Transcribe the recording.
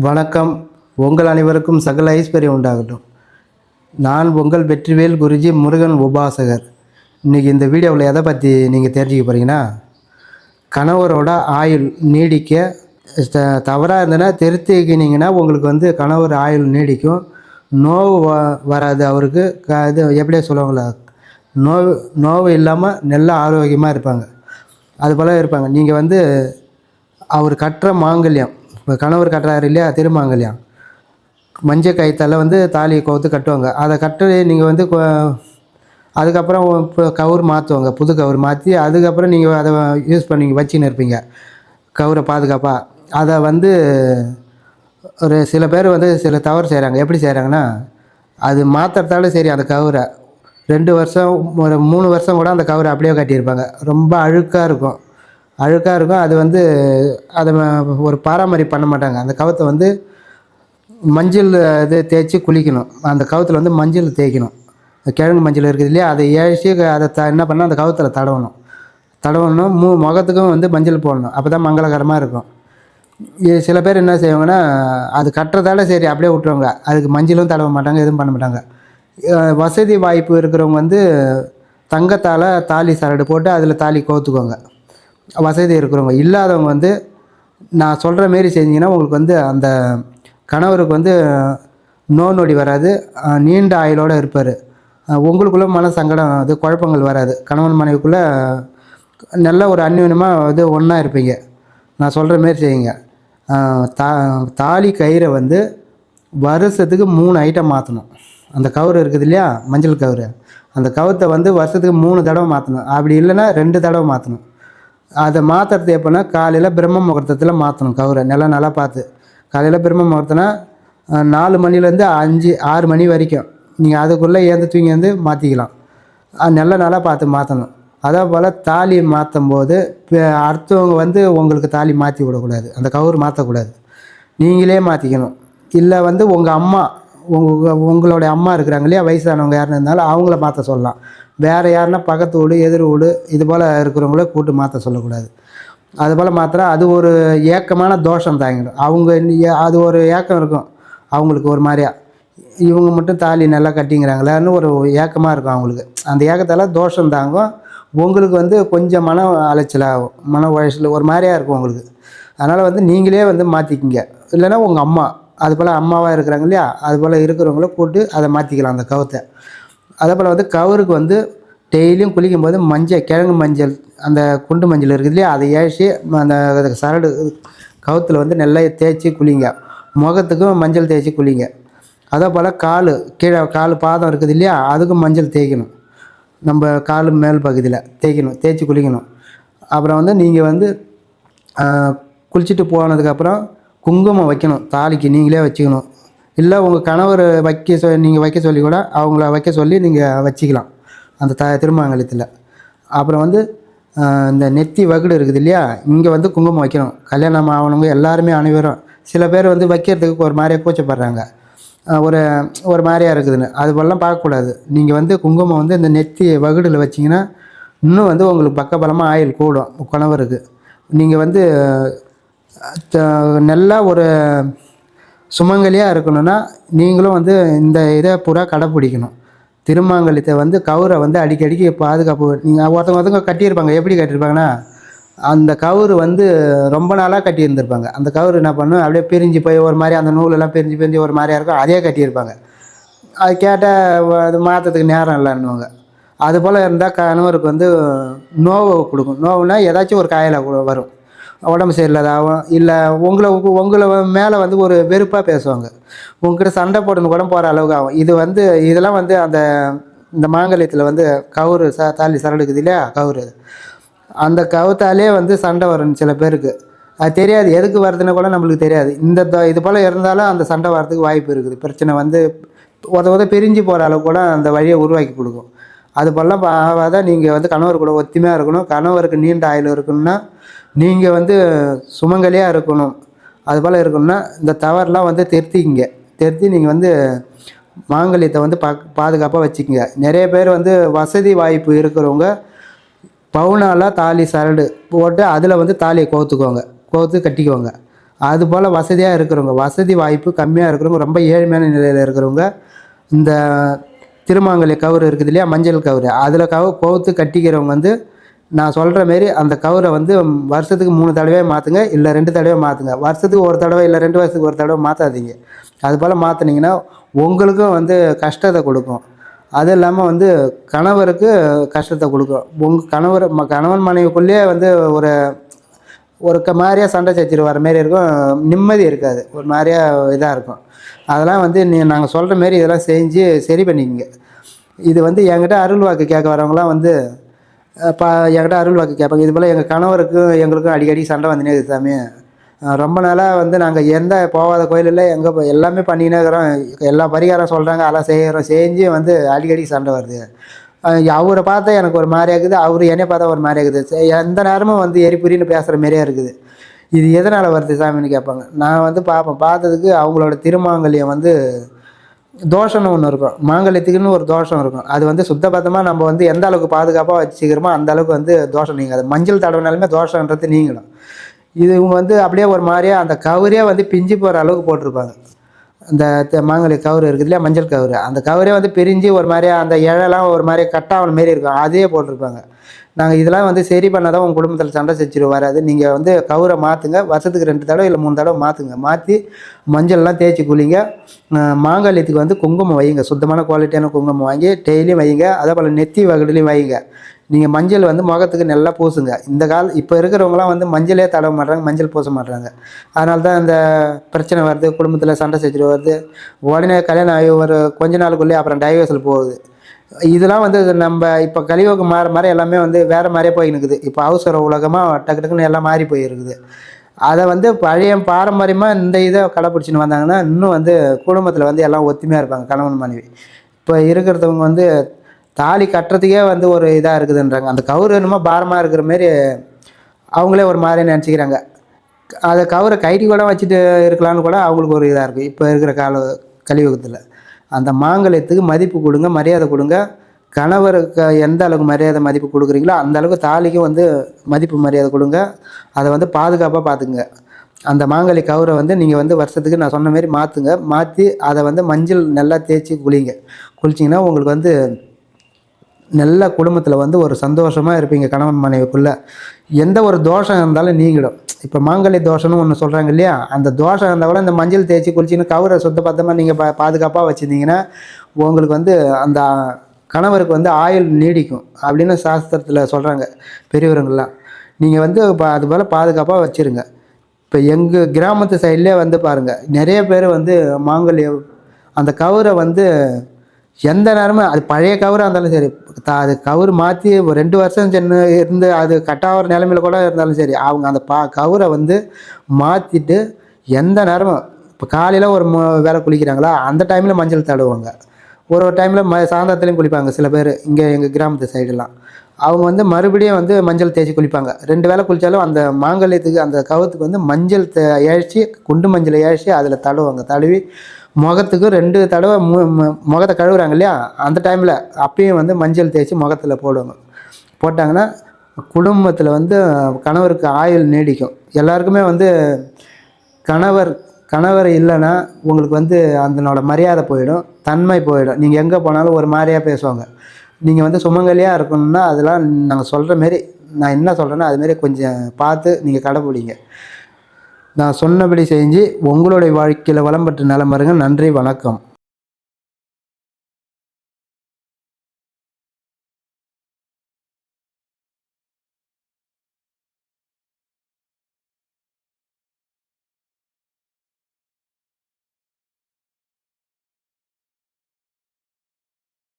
வணக்கம். உங்கள் அனைவருக்கும் சகல ஐஸ்வர்யம் உண்டாகட்டும். நான் உங்கள் வெற்றிவேல் குருஜி முருகன் உபாசகர். இன்றைக்கி இந்த வீடியோவில் எதை பற்றி நீங்கள் தெரிஞ்சுக்க போகிறீங்கன்னா கணவரோட ஆயுள் நீடிக்க த- தவறாக இருந்ததுன்னா திருத்திக்கினீங்கன்னா உங்களுக்கு வந்து கணவர் ஆயுள் நீடிக்கும். நோவு வ வராது அவருக்கு. க இது எப்படியே சொல்லுவாங்களா நோவு நோவு இல்லாமல் நல்ல ஆரோக்கியமாக இருப்பாங்க. அது போல் இருப்பாங்க. நீங்கள் வந்து அவர் கட்டுற மாங்கல்யம் இப்போ கணவர் கட்டுறாரு இல்லையா? திருமாங்கல்யம் மஞ்சள் கயிற்றால வந்து தாலியை கோத்து கட்டுவாங்க. அதை கட்டு நீங்கள் வந்து அதுக்கப்புறம் இப்போ கவுர் மாற்றுவாங்க புது கவுர் மாற்றி அதுக்கப்புறம் நீங்கள் அதை யூஸ் பண்ணி வச்சுன்னு இருப்பீங்க கவுரை பாதுகாப்பாக அதை வந்து ஒரு சில பேர் வந்து சில தவறு செய்கிறாங்க எப்படி செய்கிறாங்கன்னா அது மாற்றுறதால சரி அந்த கவுரை. ரெண்டு வருஷம் ஒரு மூணு வருஷம் கூட அந்த கவுரை அப்படியே கட்டியிருப்பாங்க. ரொம்ப அழுக்காக இருக்கும். அழுக்காக இருக்கும் அது வந்து அதை ஒரு பராமரிப்பு பண்ண மாட்டாங்க. அந்த கவத்தை வந்து மஞ்சள் இது தேய்ச்சி குளிக்கணும். அந்த கவத்தில் வந்து மஞ்சள் தேய்க்கணும். கிழங்கு மஞ்சள் இருக்குது இல்லையா? அதை ஏழ்ச்சி அதை த என்ன பண்ணால் அந்த கவத்தில் தடவணும். தடவணும். மூ முகத்துக்கும் வந்து மஞ்சள் போடணும். அப்போ தான் மங்களகரமாக இருக்கும் சில பேர் என்ன செய்வாங்கன்னா அது கட்டுறதால சரி அப்படியே விட்டுருவாங்க. அதுக்கு மஞ்சளும் தடவ மாட்டாங்க எதுவும் பண்ண மாட்டாங்க. வசதி வாய்ப்பு இருக்கிறவங்க வந்து தங்கத்தால் தாலி சரடு போட்டு அதில் தாலி கோத்துக்குவாங்க வசதி இருக்கிறவங்க இல்லாதவங்க வந்து நான் சொல்கிற மாரி செஞ்சிங்கன்னா உங்களுக்கு வந்து அந்த கணவருக்கு வந்து நோ நொடி வராது நீண்ட ஆயுளோடு இருப்பார். உங்களுக்குள்ள மன சங்கடம் அது குழப்பங்கள் வராது. கணவன் மனைவிக்குள்ளே நல்ல ஒரு அந்யூனமாக இது ஒன்றா இருப்பீங்க. நான் சொல்கிற மாரி செய்யுங்க. தா தாலி கயிறை வந்து வருஷத்துக்கு மூணு ஐட்டம் மாற்றணும் அந்த கவர் இருக்குது இல்லையா? மஞ்சள் கவர். அந்த கவுத்தை வந்து வருஷத்துக்கு மூணு தடவை மாற்றணும் அப்படி இல்லைன்னா ரெண்டு தடவை மாற்றணும் அதை மாற்றுறது எப்போனா காலையில் பிரம்ம முகூர்த்தத்தில் மாற்றணும் கவுரை நல்லா நல்லா பார்த்து. காலையில் பிரம்ம முகூர்த்தம்னா நாலு மணிலேருந்து அஞ்சு ஆறு மணி வரைக்கும். நீங்கள் அதுக்குள்ளே ஏந்து தூங்கி வந்து மாற்றிக்கலாம் நல்ல நல்லா பார்த்து மாற்றணும் அதே போல் தாலி மாற்றும் போது அடுத்தவங்க வந்து உங்களுக்கு தாலி மாற்றி விடக்கூடாது. அந்த கவுர் மாற்றக்கூடாது நீங்களே மாற்றிக்கணும் இல்லை வந்து உங்கள் அம்மா உங்கள் உங்களுடைய அம்மா இருக்கிறாங்க இல்லையா வயசானவங்க யாருன்னு இருந்தாலும் அவங்கள மாற்ற சொல்லலாம். வேறு யாருன்னா பக்கத்து வீடு எதிர் வீடு இது போல் இருக்கிறவங்கள கூட்டு மாற்ற சொல்லக்கூடாது. அது போல் மாத்திரா அது ஒரு ஏக்கமான தோஷம் தாங்கிடும். அவங்க அது ஒரு ஏக்கம் இருக்கும். அவங்களுக்கு ஒரு மாதிரியா. இவங்க மட்டும் தாலி நல்லா கட்டிங்கிறாங்களான்னு ஒரு ஏக்கமாக இருக்கும் அவங்களுக்கு. அந்த ஏக்கத்தால் தோஷம் தாங்கும். உங்களுக்கு வந்து கொஞ்சம் மன அலைச்சல் ஆகும் மன உழைச்சல் ஒரு மாதிரியாக இருக்கும் உங்களுக்கு. அதனால் வந்து நீங்களே வந்து மாற்றிக்கிங்க இல்லைன்னா உங்கள் அம்மா அது போல் அம்மாவாக இருக்கிறாங்க இல்லையா? அது போல் இருக்கிறவங்கள கூட்டு அதை மாற்றிக்கலாம் அந்த கவுத்தை. அதே போல் வந்து கவருக்கு வந்து டெய்லியும் குளிக்கும் போது மஞ்சள் கிழங்கு மஞ்சள் அந்த குண்டு மஞ்சள் இருக்குது இல்லையா? அதை ஏசி அந்த சரடு கவுத்தில் வந்து நல்லா தேய்ச்சி குளிங்க. முகத்துக்கும் மஞ்சள் தேய்ச்சி குளிங்க. அதே போல் கால் கீழே கால் பாதம் இருக்குது இல்லையா? அதுக்கும் மஞ்சள் தேய்க்கணும். நம்ம கால் மேல் பகுதியில் தேய்க்கணும் தேய்ச்சி குளிக்கணும். அப்புறம் வந்து நீங்கள் வந்து குளிச்சுட்டு போனதுக்கப்புறம் குங்குமம் வைக்கணும். தாலிக்கு நீங்களே வச்சுக்கணும். இல்லை உங்கள் கணவர் வைக்க சொ நீங்கள் வைக்க சொல்லி கூட அவங்கள வைக்க சொல்லி நீங்கள் வச்சுக்கலாம். அந்த த திருமாங்கலத்தில். அப்புறம் வந்து இந்த நெத்தி வகுடு இருக்குது இல்லையா? இங்கே வந்து குங்குமம் வைக்கணும். கல்யாணம் ஆகணுங்க எல்லாருமே அனைவரும் சில பேர் வந்து வைக்கிறதுக்கு ஒரு மாதிரியா கூச்சப்படுறாங்க. ஒரு ஒரு மாதிரியா இருக்குதுன்னு. அது போலலாம் பார்க்கக்கூடாது. நீங்கள் வந்து குங்குமம் வந்து இந்த நெத்தி வகுடில் வச்சிங்கன்னா இன்னும் வந்து உங்களுக்கு பக்கபலமாக ஆயில் கூடும் கணவருக்கு. நீங்கள் வந்து த- நல்லா ஒரு சுமங்கலியாக இருக்கணும்னா நீங்களும் வந்து இந்த இதை பூரா கடைப்பிடிக்கணும். திருமாங்கல்யத்தை வந்து கவுரை வந்து அடிக்கடிக்கு பாதுகாப்பு நீங்கள் ஒருத்தவங்க ஒருத்தவங்க கட்டியிருப்பாங்க. எப்படி கட்டியிருப்பாங்கன்னா அந்த கவுரு வந்து ரொம்ப நாளாக கட்டியிருந்திருப்பாங்க. அந்த கவுரு என்ன பண்ணும்? அப்படியே பிரிஞ்சு போய் ஒரு மாதிரி அந்த நூலெல்லாம் பிரிஞ்சு பிரிஞ்சு ஒரு மாதிரியாக இருக்கும். அதே கட்டியிருப்பாங்க. அது கேட்டால் அது மாற்றத்துக்கு நேரம் இல்லைன்னுவாங்க. அது போல் இருந்தால் கணவருக்கு வந்து நோவை கொடுக்கும். நோவுனா ஏதாச்சும் ஒரு காயில் வரும். உடம்பு சரியில்லாதாகவும் இல்லை உங்களை உங்களை மேலே வந்து ஒரு வெறுப்பாக பேசுவாங்க. உங்ககிட்ட சண்டை போடணும் கூட போகிற அளவுக்கு ஆகும். இது வந்து இதெல்லாம் வந்து அந்த இந்த மாங்கல்யத்தில் வந்து கவுரு ச தாலி சரடுக்குது இல்லையா? கவுரு. அந்த கவுத்தாலே வந்து சண்டை வரும் சில பேருக்கு. அது தெரியாது. எதுக்கு வருதுன்னு கூட நம்மளுக்கு தெரியாது. இந்த த- இது போல் இருந்தாலும் அந்த சண்டை வர்றதுக்கு வாய்ப்பு இருக்குது. பிரச்சனை வந்து உத உத பிரிஞ்சு போகிற அளவு கூட அந்த வழியை உருவாக்கி கொடுக்கும். அது போலலாம் ஆகாத நீங்கள் வந்து கணவர் கூட ஒத்துமையாக இருக்கணும். கணவருக்கு நீண்ட ஆயுள் இருக்கணும்னா நீங்கள் வந்து சுமங்கலியாக இருக்கணும். அது போல் இருக்கணும்னா இந்த தவறுலாம் வந்து திருத்திக்கிங்க. திருத்தி நீங்கள் வந்து மாங்கல்யத்தை வந்து பா பாதுகாப்பாக வச்சுக்கோங்க. நிறைய பேர் வந்து வசதி வாய்ப்பு இருக்கிறவங்க பவுனாலாம் தாலி சரடு போட்டு அதில் வந்து தாலியை கோத்துக்கோங்க கோத்து கட்டிக்குவாங்க அதுபோல் வசதியாக இருக்கிறவங்க வசதி வாய்ப்பு கம்மியாக இருக்கிறவங்க ரொம்ப ஏழ்மையான நிலையில் இருக்கிறவங்க இந்த திருமாங்கல்ய கவுரு இருக்குது இல்லையா? மஞ்சள் கவுரு. அதில் கவு கோத்து கட்டிக்கிறவங்க வந்து நான் சொல்கிற மாரி அந்த கவுரை வந்து வருஷத்துக்கு மூணு தடவை மாற்றுங்க இல்லை ரெண்டு தடவை மாற்றுங்க வருஷத்துக்கு ஒரு தடவை இல்லை ரெண்டு வருஷத்துக்கு ஒரு தடவை மாற்றாதீங்க அது போல் மாற்றினீங்கன்னா உங்களுக்கும் வந்து கஷ்டத்தை கொடுக்கும். அது இல்லாமல் வந்து கணவருக்கு கஷ்டத்தை கொடுக்கும். உங்கள் கணவர் ம கணவன் மனைவிக்குள்ளேயே வந்து ஒரு ஒரு க மாதிரியா சண்டை சச்சரவு வர மாரி இருக்கும். நிம்மதி இருக்காது. ஒரு மாதிரியா இதாக இருக்கும். அதெல்லாம் வந்து நீ நாங்கள் சொல்கிற மாரி இதெல்லாம் செஞ்சு சரி பண்ணிக்கங்க. இது வந்து என்கிட்ட அருள் வாக்கு கேட்க வரவங்களாம் வந்து பா என்கிட்ட அருள் வாக்கு கேட்பாங்க. இது போல் எங்கள் கணவருக்கும் எங்களுக்கும் அடிக்கடி சண்டை வந்துனே இருக்குது சாமி. ரொம்ப நாளாக வந்து நாங்கள் எந்த போகாத கோயிலில் எங்கே எல்லாமே பண்ணினே இருக்கிறோம். எல்லா பரிகாரம் சொல்கிறாங்க அதெல்லாம் செய்கிறோம் செஞ்சு வந்து அடிக்கடி சண்டை வருது. அவரை பார்த்தா எனக்கு ஒரு மாதிரியாக இருக்குது. அவர் என்னை பார்த்தா ஒரு மாதிரியாக இருக்குது. எந்த நேரமும் வந்து எரிபுரின்னு பேசுகிற மாதிரியே இருக்குது. இது எதனால் வருது சாமின்னு கேட்பாங்க. நான் வந்து பார்ப்பேன் பார்த்ததுக்கு அவங்களோட திருமாங்கல்யம் வந்து தோஷம்னு ஒன்று இருக்கும். மாங்கல்யத்துக்குன்னு ஒரு தோஷம் இருக்கும். அது வந்து சுத்தபத்தமாக நம்ம வந்து எந்த அளவுக்கு பாதுகாப்பாக வச்சுக்கிறோமோ அந்த அளவுக்கு வந்து தோஷம் நீங்காது. மஞ்சள் தடவினாலுமே தோஷன்றது நீங்களும். இது இவங்க வந்து அப்படியே ஒரு மாதிரியா அந்த கவரே வந்து பிஞ்சு போகிற அளவுக்கு போட்டிருப்பாங்க. அந்த மாங்கலி கவர் இருக்குது இல்லையா மஞ்சள் கவர். அந்த கவரே வந்து பிரிஞ்சு ஒரு மாதிரியா அந்த இழலாம் ஒரு மாதிரி கட்டாவன மாரி இருக்கும். அதே போட்டிருப்பாங்க. நாங்கள் இதெல்லாம் வந்து சரி பண்ணால் தான் உங்கள் குடும்பத்தில் சண்டை சச்சிரு வராது. நீங்கள் வந்து கவரை மாற்றுங்க வருஷத்துக்கு ரெண்டு தடவை இல்லை மூணு தடவை மாற்றுங்க மாற்றி மஞ்சள்லாம் தேய்ச்சி குளிங்க. அஹ் மாங்கல்யத்துக்கு வந்து குங்குமம் வைங்க சுத்தமான குவாலிட்டியான குங்குமம் வாங்கி டெய்லியும் வைங்க அதே போல் நெத்தி வகடுலையும் வைங்க நீங்கள் மஞ்சள் வந்து முகத்துக்கு நல்லா பூசுங்க. இந்த கால இப்போ இருக்கிறவங்களாம் வந்து மஞ்சளே தடவ மாட்றாங்க மஞ்சள் பூச மாட்டுறாங்க அதனால தான் இந்த பிரச்சனை வருது குடும்பத்தில் சண்டை சச்சரவு வருது. உடனே கல்யாணம் ஆகி ஒரு கொஞ்ச நாளுக்குள்ளே அப்புறம் டைவர்ஸில் போகுது. இதெல்லாம் வந்து நம்ம இப்போ கலியுகம் மாற மாற எல்லாமே வந்து வேறு மாதிரியே போய் நிற்குது இப்போ அவசர உலகமாக டக்கு டக்குன்னு எல்லாம் மாறி போயிருக்குது. அதை வந்து பழைய பாரம்பரியமாக இந்த இதை கடைப்பிடிச்சின்னு வந்தாங்கன்னா இன்னும் வந்து குடும்பத்தில் வந்து எல்லாம் ஒத்துமையாக இருப்பாங்க கணவன் மனைவி. இப்போ இருக்கிறதவங்க வந்து தாலி கட்டுறதுக்கே வந்து ஒரு இதாக இருக்குதுன்றாங்க. அந்த கவுரு என்னமோ பாரமாக இருக்கிற மாரி அவங்களே ஒரு மாதிரி நினச்சிக்கிறாங்க. அதை கவரை கைட்டி கூட வச்சுட்டு இருக்கலாம்னு கூட அவங்களுக்கு ஒரு இதாக இருக்குது இப்போ இருக்கிற கால கலியுகத்தில். அந்த மாங்கல்யத்துக்கு மதிப்பு கொடுங்க மரியாதை கொடுங்க. கணவருக்கு எந்த அளவுக்கு மரியாதை மதிப்பு கொடுக்குறீங்களோ அந்த அளவுக்கு தாலிக்கும் வந்து மதிப்பு மரியாதை கொடுங்க. அதை வந்து பாதுகாப்பாக பார்த்துங்க அந்த மாங்கலி கவுரை வந்து நீங்கள் வந்து வருஷத்துக்கு நான் சொன்ன மாதிரி மாற்றுங்க மாற்றி அதை வந்து மஞ்சள் நல்லா தேய்ச்சி குளிங்க. குளிச்சிங்கன்னா உங்களுக்கு வந்து நல்ல குடும்பத்தில் வந்து ஒரு சந்தோஷமாக இருப்பீங்க கணவன் மனைவிக்குள்ளே. எந்த ஒரு தோஷம் இருந்தாலும் நீங்கிடும். இப்போ மாங்கல்ய தோஷம்னு ஒன்று சொல்கிறாங்க இல்லையா? அந்த தோஷம் இருந்தால் கூட இந்த மஞ்சள் தேய்ச்சி குளிச்சின்னு கவரை சுத்த பத்தமாக நீங்கள் பா பாதுகாப்பாக வச்சுருந்தீங்கன்னா உங்களுக்கு வந்து அந்த கணவருக்கு வந்து ஆயுள் நீடிக்கும் அப்படின்னு சாஸ்திரத்தில் சொல்கிறாங்க பெரியவருங்கள்லாம் நீங்கள் வந்து இப்போ அது போல் பாதுகாப்பாக வச்சுருங்க. இப்போ எங்கள் கிராமத்து சைட்லேயே வந்து பாருங்கள் நிறைய பேர் வந்து மாங்கல்ய அந்த கவரை வந்து எந்த நேரமும் அது பழைய கவராக இருந்தாலும் சரி அது கவர் மாற்றி ஒரு ரெண்டு வருஷம் சென்று இருந்து அது கட்டாகிற நிலமையில கூட இருந்தாலும் சரி அவங்க அந்த பா கவரை வந்து மாற்றிட்டு எந்த நேரமும் இப்போ காலையில் ஒரு மு வேலை குளிக்கிறாங்களா அந்த டைமில் மஞ்சள் தடவுவாங்க. ஒரு ஒரு டைமில் ம சாயந்தரத்துலேயும் குளிப்பாங்க சில பேர் இங்கே எங்கள் கிராமத்து சைடெல்லாம் அவங்க வந்து மறுபடியும் வந்து மஞ்சள் தேய்ச்சி குளிப்பாங்க. ரெண்டு வேலை குளித்தாலும் அந்த மாங்கல்யத்துக்கு அந்த கவத்துக்கு வந்து மஞ்சள் தே இழைச்சி குண்டு மஞ்சளை ஏழ்ச்சி அதில் தடவுவாங்க. தழுவி முகத்துக்கு ரெண்டு தடவை மு மு- முகத்தை கழுவுறாங்க இல்லையா? அந்த டைமில் அப்பயும் வந்து மஞ்சள் தேய்ச்சி முகத்தில் போடுவாங்க. போட்டாங்கன்னா குடும்பத்தில் வந்து கணவருக்கு ஆயுள் நீடிக்கும். எல்லாருக்குமே வந்து கணவர் கணவர் இல்லைன்னா உங்களுக்கு வந்து அதனோட மரியாதை போயிடும் தன்மை போயிடும். நீங்கள் எங்கே போனாலும் ஒரு மாதிரியாக பேசுவாங்க. நீங்கள் வந்து சுமங்கலியாக இருக்கணும்னா அதெல்லாம் நாங்கள் சொல்கிற மாரி நான் என்ன சொல்கிறேன்னா அதுமாரி கொஞ்சம் பார்த்து நீங்கள் கடைப்பிடிங்க நான் சொன்னபடி செஞ்சு உங்களுடைய வாழ்க்கையில் வளம் பெற்ற நலம் பாருங்கள் நன்றி வணக்கம்.